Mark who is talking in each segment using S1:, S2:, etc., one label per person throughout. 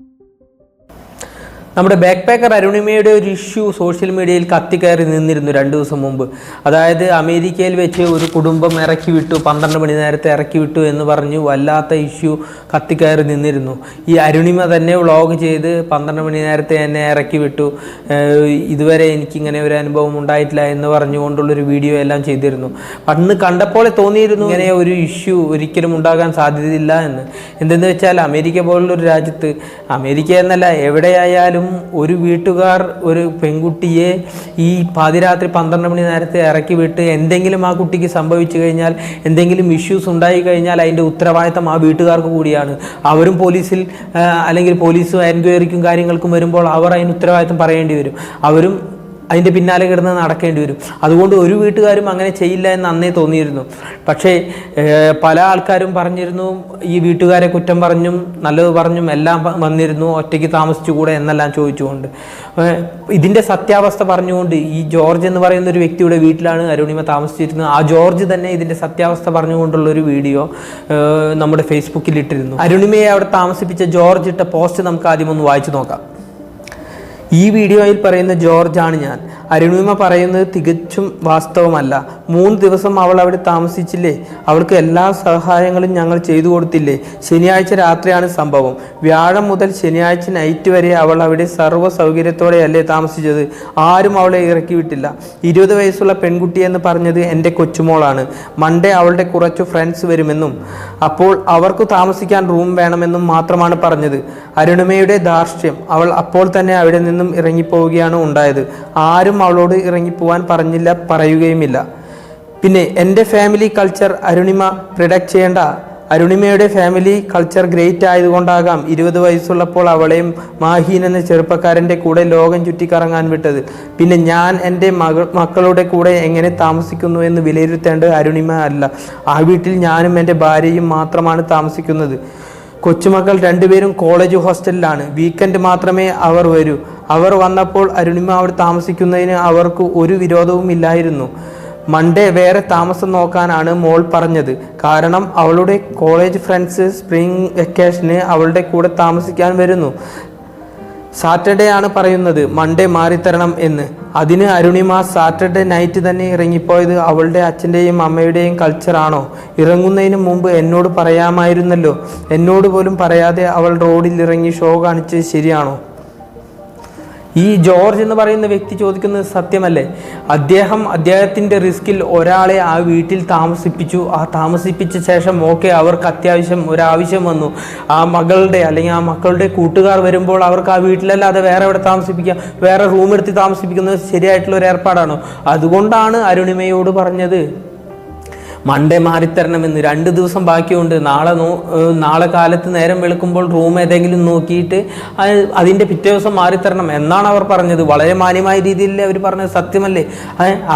S1: Thank you. നമ്മുടെ back packer അരുണിമയുടെ ഒരു ഇഷ്യൂ സോഷ്യൽ മീഡിയയിൽ കത്തിക്കയറി നിന്നിരുന്നു രണ്ട് ദിവസം മുമ്പ്. അതായത് അമേരിക്കയിൽ വെച്ച് ഒരു കുടുംബം ഇറക്കി വിട്ടു പന്ത്രണ്ട് മണി നേരത്തെ ഇറക്കി വിട്ടു എന്ന് പറഞ്ഞു വല്ലാത്ത ഇഷ്യൂ കത്തിക്കയറി നിന്നിരുന്നു. ഈ അരുണിമ തന്നെ വ്ളോഗ് ചെയ്ത് പന്ത്രണ്ട് മണി നേരത്തെ എന്നെ ഇറക്കി വിട്ടു. ഇതുവരെ എനിക്കിങ്ങനെ ഒരു അനുഭവം ഉണ്ടായിട്ടില്ല എന്ന് പറഞ്ഞുകൊണ്ടുള്ളൊരു വീഡിയോ എല്ലാം ചെയ്തിരുന്നു. അന്ന് കണ്ടപ്പോൾ തോന്നിയിരുന്നു ഇങ്ങനെ ഒരു ഇഷ്യൂ ഒരിക്കലും ഉണ്ടാകാൻ സാധ്യതയില്ല എന്ന്. എന്തെന്ന് വെച്ചാൽ അമേരിക്ക പോലുള്ളൊരു രാജ്യത്ത് അമേരിക്ക എന്നല്ല എവിടെയായാലും ഒരു വീട്ടുകാർ ഒരു പെൺകുട്ടിയെ ഈ പാതിരാത്രി പന്ത്രണ്ട് മണി നേരത്തെ ഇറക്കി വിട്ട് എന്തെങ്കിലും ആ കുട്ടിക്ക് സംഭവിച്ചു കഴിഞ്ഞാൽ എന്തെങ്കിലും ഇഷ്യൂസ് ഉണ്ടായി കഴിഞ്ഞാൽ അതിന്റെ ഉത്തരവാദിത്തം ആ വീട്ടുകാർക്ക് കൂടിയാണ്. അവരും പോലീസിൽ അല്ലെങ്കിൽ പോലീസും എൻക്വയറിക്കും കാര്യങ്ങൾക്കും വരുമ്പോൾ അവർ അതിന് ഉത്തരവാദിത്തം പറയേണ്ടി വരും. അവരും അതിന്റെ പിന്നാലെ കിടന്ന് നടക്കേണ്ടി വരും. അതുകൊണ്ട് ഒരു വീട്ടുകാരും അങ്ങനെ ചെയ്യില്ല എന്ന് അന്നേ തോന്നിയിരുന്നു. പക്ഷേ പല ആൾക്കാരും പറഞ്ഞിരുന്നു ഈ വീട്ടുകാരെ കുറ്റം പറഞ്ഞും നല്ലത് പറഞ്ഞും എല്ലാം വന്നിരുന്നു ഒറ്റയ്ക്ക് താമസിച്ചുകൂടെ എന്നെല്ലാം ചോദിച്ചുകൊണ്ട്. ഇതിന്റെ സത്യാവസ്ഥ പറഞ്ഞുകൊണ്ട് ഈ ജോർജ് എന്ന് പറയുന്ന ഒരു വ്യക്തിയുടെ വീട്ടിലാണ് അരുണിമ താമസിച്ചിരുന്നത്. ആ ജോർജ് തന്നെ ഇതിന്റെ സത്യാവസ്ഥ പറഞ്ഞുകൊണ്ടുള്ള ഒരു വീഡിയോ നമ്മുടെ ഫേസ്ബുക്കിൽ ഇട്ടിരുന്നു. അരുണിമയെ അവിടെ താമസിപ്പിച്ച ജോർജ് ഇട്ട പോസ്റ്റ് നമുക്ക് ആദ്യം ഒന്ന് വായിച്ചു നോക്കാം. ഈ വീഡിയോയിൽ പറയുന്ന ജോർജ് ആണ് ഞാൻ. അരുണിമ പറയുന്നത് തികച്ചും വാസ്തവമല്ല. മൂന്ന് ദിവസം അവൾ അവിടെ താമസിച്ചില്ലേ? അവൾക്ക് എല്ലാ സഹായങ്ങളും ഞങ്ങൾ ചെയ്തു കൊടുത്തില്ലേ? ശനിയാഴ്ച രാത്രിയാണ് സംഭവം. വ്യാഴം മുതൽ ശനിയാഴ്ച നൈറ്റ് വരെ അവൾ അവിടെ സർവ സൗകര്യത്തോടെയല്ലേ താമസിച്ചത്. ആരും അവളെ ഇറക്കി വിട്ടില്ല. ഇരുപത് വയസ്സുള്ള പെൺകുട്ടി എന്ന് പറഞ്ഞത് എന്റെ കൊച്ചുമോളാണ്. മൺഡേ അവളുടെ കുറച്ച് ഫ്രണ്ട്സ് വരുമെന്നും അപ്പോൾ അവർക്ക് താമസിക്കാൻ റൂം വേണമെന്നും മാത്രമാണ് പറഞ്ഞത്. അരുണിമയുടെ ധാർഷ്ട്യം. അവൾ അപ്പോൾ തന്നെ അവിടെ നിന്നും ഇറങ്ങിപ്പോവുകയാണ് ഉണ്ടായത്. ആരും അവളോട് ഇറങ്ങിപ്പോവാൻ പറഞ്ഞില്ല പറയുകയുമില്ല. പിന്നെ എന്റെ ഫാമിലി കൾച്ചർ അരുണിമ പ്രിഡക്റ്റ് ചെയ്യേണ്ട. അരുണിമയുടെ ഫാമിലി കൾച്ചർ ഗ്രേറ്റ് ആയതുകൊണ്ടാകാം ഇരുപത് വയസ്സുള്ളപ്പോൾ അവളെയും മാഹിൻ എന്ന ചെറുപ്പക്കാരന്റെ കൂടെ ലോകം ചുറ്റിക്കറങ്ങാൻ വിട്ടത്. പിന്നെ ഞാൻ എന്റെ മകൾ മക്കളുടെ കൂടെ എങ്ങനെ താമസിക്കുന്നു എന്ന് വിലയിരുത്തേണ്ടത് അരുണിമ അല്ല. ആ വീട്ടിൽ ഞാനും എന്റെ ഭാര്യയും മാത്രമാണ് താമസിക്കുന്നത്. കൊച്ചുമക്കൾ രണ്ടുപേരും കോളേജ് ഹോസ്റ്റലിലാണ് വീക്കെൻഡ് മാത്രമേ അവർ വരൂ. അവർ വന്നപ്പോൾ അരുണിമ അവിടെ താമസിക്കുന്നതിന് അവർക്ക് ഒരു വിരോധവും ഇല്ലായിരുന്നു. മൺഡേ വേറെ താമസം നോക്കാനാണ് മോൾ പറഞ്ഞത്. കാരണം അവളുടെ കോളേജ് ഫ്രണ്ട്സ് സ്പ്രിംഗ് വെക്കേഷന് അവളുടെ കൂടെ താമസിക്കാൻ വരുന്നു. സാറ്റർഡേ ആണ് പറയുന്നത്. മൺഡേ മാറിത്തരണം എന്ന്. അതിന് അരുണിമ സാറ്റർഡേ നൈറ്റ് തന്നെ ഇറങ്ങിപ്പോയത് അവളുടെ അച്ഛന്റെയും അമ്മയുടെയും കൾച്ചറാണോ ഇറങ്ങുന്നതിന് മുമ്പ് എന്നോട് പറയാമായിരുന്നല്ലോ. എന്നോട് പോലും പറയാതെ അവൾ റോഡിൽ ഇറങ്ങി ഷോ കാണിച്ചത് ശരിയാണോ? ഈ ജോർജ് എന്ന് പറയുന്ന വ്യക്തി ചോദിക്കുന്നത് സത്യമല്ലേ? അദ്ദേഹം അദ്ദേഹത്തിന്റെ റിസ്കിൽ ഒരാളെ ആ വീട്ടിൽ താമസിപ്പിച്ചു. ആ താമസിപ്പിച്ച ശേഷം ഓക്കെ അവർക്ക് അത്യാവശ്യം ഒരാവശ്യം വന്നു. ആ മകളുടെ അല്ലെങ്കിൽ ആ മക്കളുടെ കൂട്ടുകാർ വരുമ്പോൾ അവർക്ക് ആ വീട്ടിലല്ലാതെ വേറെ എവിടെ താമസിപ്പിക്കാം? വേറെ റൂം എടുത്ത് താമസിപ്പിക്കുന്നത് ശരിയായിട്ടുള്ള ഒരു ഏർപ്പാടാണോ? അതുകൊണ്ടാണ് അരുണിമയോട് പറഞ്ഞത്. മൺഡേ മാറിത്തരണമെന്ന് രണ്ട് ദിവസം ബാക്കിയുണ്ട്. നാളെ നോ നാളെ കാലത്ത് നേരം വെളുക്കുമ്പോൾ റൂം ഏതെങ്കിലും നോക്കിയിട്ട് അത് അതിന്റെ പിറ്റേ ദിവസം മാറിത്തരണം എന്നാണ് അവർ പറഞ്ഞത്. വളരെ മാന്യമായ രീതിയിൽ അവർ പറഞ്ഞത്. സത്യമല്ലേ?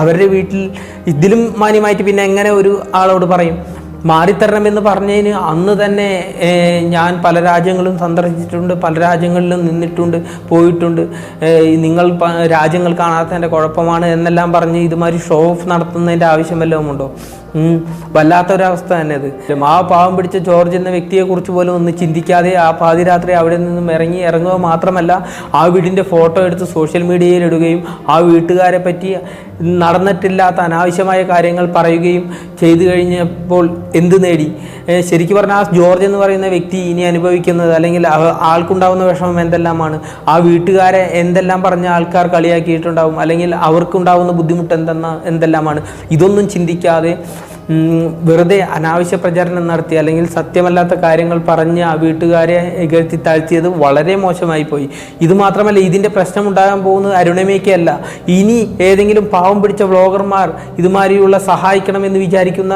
S1: അവരുടെ വീട്ടിൽ ഇതിലും മാന്യമായിട്ട് പിന്നെ എങ്ങനെ ഒരു ആളോട് പറയും? മാറിത്തരണമെന്ന് പറഞ്ഞതിന് അന്ന് തന്നെ ഞാൻ പല രാജ്യങ്ങളും സന്ദർശിച്ചിട്ടുണ്ട് പല രാജ്യങ്ങളിലും നിന്നിട്ടുണ്ട് പോയിട്ടുണ്ട്. നിങ്ങൾ രാജ്യങ്ങൾ കാണാത്തതിന്റെ കുഴപ്പമാണ് എന്നെല്ലാം പറഞ്ഞ് ഇതുമാതിരി ഷോ ഓഫ് നടത്തുന്നതിന്റെ ആവശ്യം വല്ലതും ഉണ്ടോ. വല്ലാത്തൊരവസ്ഥ തന്നെ അത് ആ പാവം പിടിച്ച ജോർജ് എന്ന വ്യക്തിയെ കുറിച്ച് പോലും ഒന്ന് ചിന്തിക്കാതെ ആ പാതിരാത്രി അവിടെ നിന്നും ഇറങ്ങി ഇറങ്ങുക മാത്രമല്ല ആ വീടിന്റെ ഫോട്ടോ എടുത്ത് സോഷ്യൽ മീഡിയയിൽ ഇടുകയും ആ വീട്ടുകാരെ പറ്റി നടന്നിട്ടില്ലാത്ത അനാവശ്യമായ കാര്യങ്ങൾ പറയുകയും ചെയ്തു കഴിഞ്ഞപ്പോൾ എന്ത് നേടി? ശരിക്കും പറഞ്ഞാൽ ആ ജോർജ് എന്ന് പറയുന്ന വ്യക്തി ഇനി അനുഭവിക്കുന്നത് അല്ലെങ്കിൽ ആൾക്കുണ്ടാവുന്ന വിഷമം എന്തെല്ലാമാണ്? ആ വീട്ടുകാരെ എന്തെല്ലാം പറഞ്ഞ ആൾക്കാർ കളിയാക്കിയിട്ടുണ്ടാവും? അല്ലെങ്കിൽ അവർക്കുണ്ടാവുന്ന ബുദ്ധിമുട്ട് എന്തെന്ന എന്തെല്ലാമാണ്? ഇതൊന്നും ചിന്തിക്കാതെ വെറുതെ അനാവശ്യ പ്രചാരണം നടത്തി അല്ലെങ്കിൽ സത്യമല്ലാത്ത കാര്യങ്ങൾ പറഞ്ഞ് ആ വീട്ടുകാരെ ഇകഴ്ത്തി താഴ്ത്തിയത് വളരെ മോശമായി പോയി. ഇത് മാത്രമല്ല ഇതിന്റെ പ്രശ്നം ഉണ്ടാകാൻ പോകുന്നത് അരുണമേക്കല്ല ഇനി ഏതെങ്കിലും പാവം പിടിച്ച വ്ളോഗർമാർ ഇതുമാതിരിയുള്ള സഹായിക്കണമെന്ന് വിചാരിക്കുന്ന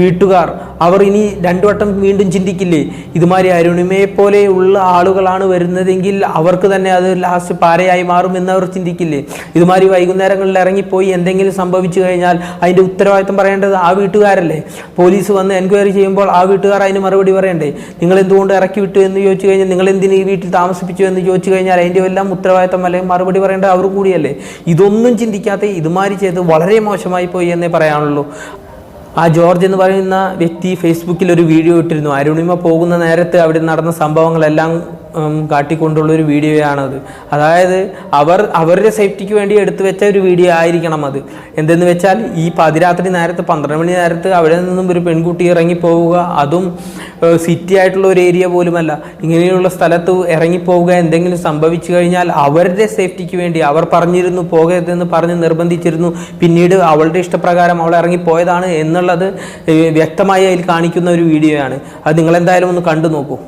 S1: വീട്ടുകാർ അവർ ഇനി രണ്ടു വട്ടം വീണ്ടും ചിന്തിക്കില്ലേ? ഇതുമാതിരി അരുണിമയെ പോലെയുള്ള ആളുകളാണ് വരുന്നതെങ്കിൽ അവർക്ക് തന്നെ അത് ലാസ്റ്റ് പാരയായി മാറും എന്ന് അവർ ചിന്തിക്കില്ലേ? ഇതുമാതിരി വൈകുന്നേരങ്ങളിൽ ഇറങ്ങിപ്പോയി എന്തെങ്കിലും സംഭവിച്ചു കഴിഞ്ഞാൽ അതിന്റെ ഉത്തരവാദിത്തം പറയേണ്ടത് ആ വീട്ടുകാരല്ലേ പോലീസ് വന്ന് എൻക്വയറി ചെയ്യുമ്പോൾ ആ വീട്ടുകാർ അതിന് മറുപടി പറയണ്ടേ? നിങ്ങൾ എന്തുകൊണ്ട് ഇറക്കി വിട്ടു എന്ന് ചോദിച്ചു കഴിഞ്ഞാൽ നിങ്ങൾ എന്തിന് ഈ വീട്ടിൽ താമസിപ്പിച്ചു എന്ന് ചോദിച്ചു കഴിഞ്ഞാൽ അതിന്റെ എല്ലാം ഉത്തരവാദിത്തം അല്ലെങ്കിൽ മറുപടി പറയേണ്ടത് അവർ കൂടിയല്ലേ? ഇതൊന്നും ചിന്തിക്കാതെ ഇതുമാതിരി ചെയ്ത് വളരെ മോശമായി പോയി എന്നേ പറയാനുള്ളൂ. ആ ജോർജ് എന്ന് പറയുന്ന വ്യക്തി ഫേസ്ബുക്കിൽ ഒരു വീഡിയോ ഇട്ടിരുന്നു. അരുണിമ പോകുന്ന നേരത്ത് അവിടെ നടന്ന സംഭവങ്ങളെല്ലാം കാട്ടിക്കൊണ്ടുള്ള ഒരു വീഡിയോയാണത്. അതായത് അവർ അവരുടെ സേഫ്റ്റിക്ക് വേണ്ടി എടുത്തു വെച്ച ഒരു വീഡിയോ ആയിരിക്കണം അത്. എന്തെന്ന് വെച്ചാൽ ഈ പതിരാത്രി നേരത്ത് പന്ത്രണ്ട് മണി നേരത്ത് അവിടെ നിന്നും ഒരു പെൺകുട്ടി ഇറങ്ങിപ്പോവുക അതും സിറ്റി ആയിട്ടുള്ള ഒരു ഏരിയ പോലുമല്ല. ഇങ്ങനെയുള്ള സ്ഥലത്ത് ഇറങ്ങിപ്പോവുക എന്തെങ്കിലും സംഭവിച്ചു കഴിഞ്ഞാൽ അവരുടെ സേഫ്റ്റിക്ക് വേണ്ടി അവർ പറഞ്ഞിരുന്നു പോകരുതെന്ന് പറഞ്ഞ് നിർബന്ധിച്ചിരുന്നു. പിന്നീട് അവളുടെ ഇഷ്ടപ്രകാരം അവൾ ഇറങ്ങിപ്പോയതാണ് എന്നുള്ളത് വ്യക്തമായി അതിൽ കാണിക്കുന്ന ഒരു വീഡിയോയാണ്. അത് നിങ്ങളെന്തായാലും ഒന്ന് കണ്ടു നോക്കൂ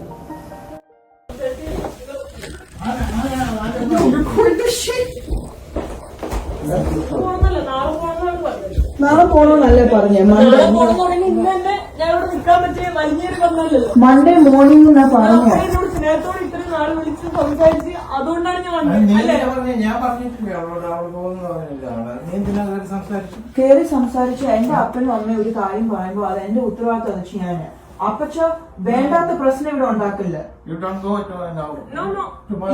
S2: അവൾ പോണോന്നല്ലേ പറഞ്ഞില്ല മൺഡേ നീ മോർണിംഗ് എന്നാ
S3: സംസാരിച്ചു?
S2: കേറി സംസാരിച്ചു എന്റെ അപ്പനും അമ്മയും ഒരു കാര്യം പറയുമ്പോ അത് എന്റെ ഉത്തരവാദിത്തം ചെയ്യാന് അപ്പച്ച വേണ്ടാത്ത പ്രശ്നം ഇവിടെ ഉണ്ടാക്കില്ല.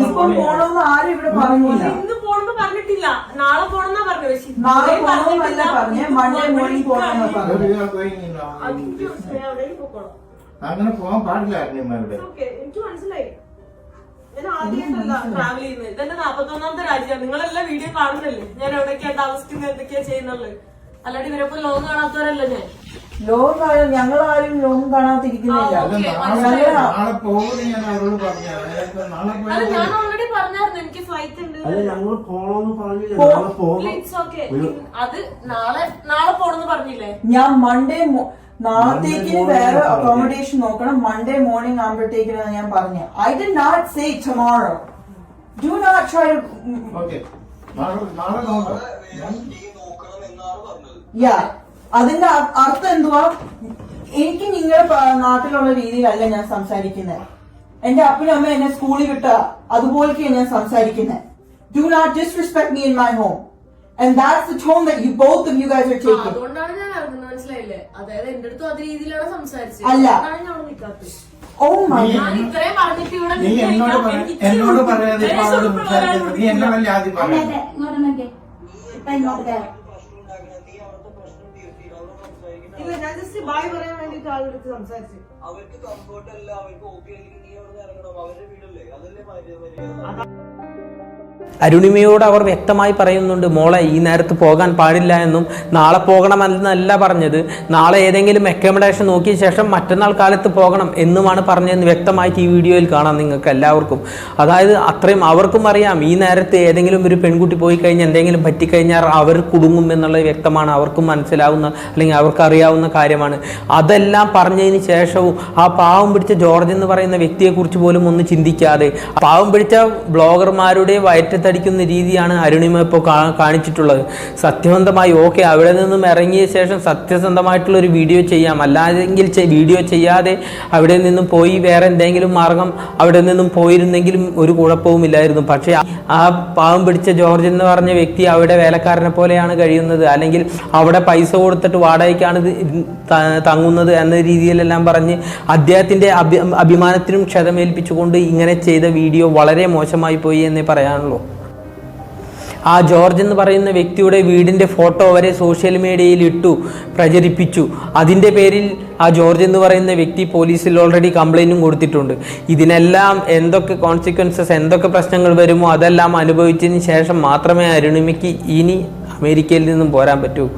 S2: ഇപ്പൊ പോണോന്ന് ആരും ഇവിടെ പറഞ്ഞില്ല.
S3: ഇന്ന് പോണെന്ന് പറഞ്ഞിട്ടില്ല. നാളെ പോണെന്നാ പറഞ്ഞു
S2: നാളെ
S3: പോണെന്നല്ല.
S2: പറഞ്ഞേ. മോർണിംഗ് പോണെന്നാ
S3: പൊക്കോളാം.
S4: അങ്ങനെ
S3: പോവാൻ പാടില്ല എനിക്ക് മനസ്സിലായി. ഞാൻ ആദ്യമായിട്ടല്ല ട്രാവൽ ചെയ്യുന്നത്. ഇതെന്റെ നാപ്പത്തൊന്നാമത്തെ രാജ്യമാണ്. നിങ്ങളെല്ലാം വീഡിയോ കാണുന്നില്ലേ ഞാൻ എവിടെയൊക്കെയാ താമസിക്കുന്നത്? എന്തൊക്കെയാ ചെയ്യുന്നുള്ളത് അല്ലാണ്ട് ഇവരൊപ്പം ലോകം കാണാത്തവരല്ല ഞാൻ.
S2: ലോകം ഞങ്ങളാരും ലോകം കാണാതിരിക്കുന്നില്ല.
S4: നാളെ പോകുന്നു ഞാൻ അവരോട് പറഞ്ഞു. നാളെ
S3: അത്
S4: പോയി.
S3: ഞാൻ ഓൾറെഡി പറഞ്ഞായിരുന്നു. എനിക്ക് ഫ്ലൈറ്റ് ഉണ്ട്.
S5: അല്ല ഞങ്ങൾ പോണോന്ന് പറഞ്ഞില്ല? നാളെ പോണം.
S3: അത് നാളെ നാളെ പോണെന്ന് പറഞ്ഞില്ലേ?
S2: ഞാൻ മൺഡേ നാളത്തേക്കിന് വേറെ അക്കോമഡേഷൻ നോക്കണം. മൺഡേ മോർണിംഗ് ആകുമ്പോഴത്തേക്കിനാണ് ഞാൻ പറഞ്ഞത് I did not say tomorrow do not try
S4: okay നാളെ നാളെ നോക്കാം.
S2: യാ അതിന്റെ അർത്ഥം എന്തുവാ? എനിക്ക് നിങ്ങളുടെ നാട്ടിലുള്ള രീതിയിലല്ല ഞാൻ സംസാരിക്കുന്നത് എന്റെ അപ്പനും അമ്മ എന്നെ സ്കൂളിൽ വിട്ട അതുപോലെയൊക്കെയാണ് ഞാൻ സംസാരിക്കുന്നത് do not disrespect me in my home and that's the tone that you both of you guys are
S3: ah,
S2: taking
S3: അതുകൊണ്ടാണ് ഞാൻ അറിഞ്ഞത് മനസ്സിലായില്ലേ? അതായത് എന്റെ അടുത്ത് അതേ രീതിയിലാണ് സംസാരിച്ചത്.
S2: അല്ല.
S3: ഞാൻ നിൽക്കാത്തത് ഇവിടെ
S4: നീ എന്നോട് എന്നോട് പറയാതെ നീ എന്നോടല്ലേ ആദ്യം പറയാം.
S3: ജസ്റ്റ് ബായ് പറയാൻ വേണ്ടിട്ട് ആളെടുത്ത് സംസാരിച്ചു.
S6: അവർക്ക് കംഫർട്ട് അല്ല അവർക്ക് ഓക്കെ അല്ലെങ്കിൽ നീ അവിടെ ഇറങ്ങണം. അവരുടെ വീടല്ലേ? അതല്ലേ മര്യാദ
S1: അരുണിമയോട് അവർ വ്യക്തമായി പറയുന്നുണ്ട് മോളെ ഈ നേരത്ത് പോകാൻ പാടില്ല എന്നും നാളെ പോകണമെന്നല്ല പറഞ്ഞത്. നാളെ ഏതെങ്കിലും അക്കോമഡേഷൻ നോക്കിയ ശേഷം മറ്റന്നാൾ കാലത്ത് പോകണം എന്നുമാണ് പറഞ്ഞതെന്ന് വ്യക്തമായിട്ട് ഈ വീഡിയോയിൽ കാണാം നിങ്ങൾക്ക് എല്ലാവർക്കും. അതായത് അത്രയും അവർക്കും അറിയാം ഈ നേരത്ത് ഏതെങ്കിലും ഒരു പെൺകുട്ടി പോയി കഴിഞ്ഞാൽ എന്തെങ്കിലും പറ്റിക്കഴിഞ്ഞാൽ അവർ കുടുങ്ങും എന്നുള്ളത് വ്യക്തമാണ്. അവർക്കും മനസ്സിലാവുന്ന അല്ലെങ്കിൽ അവർക്ക് അറിയാവുന്ന കാര്യമാണ്. അതെല്ലാം പറഞ്ഞതിന് ശേഷവും ആ പാവം പിടിച്ച ജോർജ് എന്ന് പറയുന്ന വ്യക്തിയെക്കുറിച്ച് പോലും ഒന്ന് ചിന്തിക്കാതെ പാവം പിടിച്ച ബ്ലോഗർമാരുടെ വയറ്റത്തടിക്കുന്ന രീതിയാണ് അരുണിമ ഇപ്പോൾ കാണിച്ചിട്ടുള്ളത്. സത്യസന്ധമായി ഓക്കെ അവിടെ നിന്നും ഇറങ്ങിയ ശേഷം സത്യസന്ധമായിട്ടുള്ള ഒരു വീഡിയോ ചെയ്യാം. അല്ലാതെങ്കിൽ വീഡിയോ ചെയ്യാതെ അവിടെ നിന്നും പോയി വേറെ എന്തെങ്കിലും മാർഗം അവിടെ നിന്നും പോയിരുന്നെങ്കിലും ഒരു കുഴപ്പവും ഇല്ലായിരുന്നു. പക്ഷേ ആ പാവം പിടിച്ച ജോർജ് എന്ന് പറഞ്ഞ വ്യക്തി അവിടെ വേലക്കാരനെ പോലെയാണ് കഴിയുന്നത്. അല്ലെങ്കിൽ അവിടെ പൈസ കൊടുത്തിട്ട് വാടകയ്ക്കാണ് തങ്ങുന്നത് എന്ന രീതിയിലെല്ലാം പറഞ്ഞ് അദ്ദേഹത്തിന്റെ അഭി അഭിമാനത്തിനും ക്ഷതമേൽപ്പിച്ചുകൊണ്ട് ഇങ്ങനെ ചെയ്ത വീഡിയോ വളരെ മോശമായി പോയി എന്നേ പറയാനുള്ളൂ. ആ ജോർജ് എന്ന് പറയുന്ന വ്യക്തിയുടെ വീടിന്റെ ഫോട്ടോ വരെ സോഷ്യൽ മീഡിയയിൽ ഇട്ടു പ്രചരിപ്പിച്ചു. അതിന്റെ പേരിൽ ആ ജോർജ് എന്ന് പറയുന്ന വ്യക്തി പോലീസിൽ ഓൾറെഡി കംപ്ലൈന്റും കൊടുത്തിട്ടുണ്ട്. ഇതിനെല്ലാം എന്തൊക്കെ കോൺസിക്വൻസസ് എന്തൊക്കെ പ്രശ്നങ്ങൾ വരുമോ അതെല്ലാം അനുഭവിച്ചതിന് ശേഷം മാത്രമേ അരുണിമയ്ക്ക് ഇനി അമേരിക്കയിൽ നിന്നും പോരാൻ പറ്റൂ.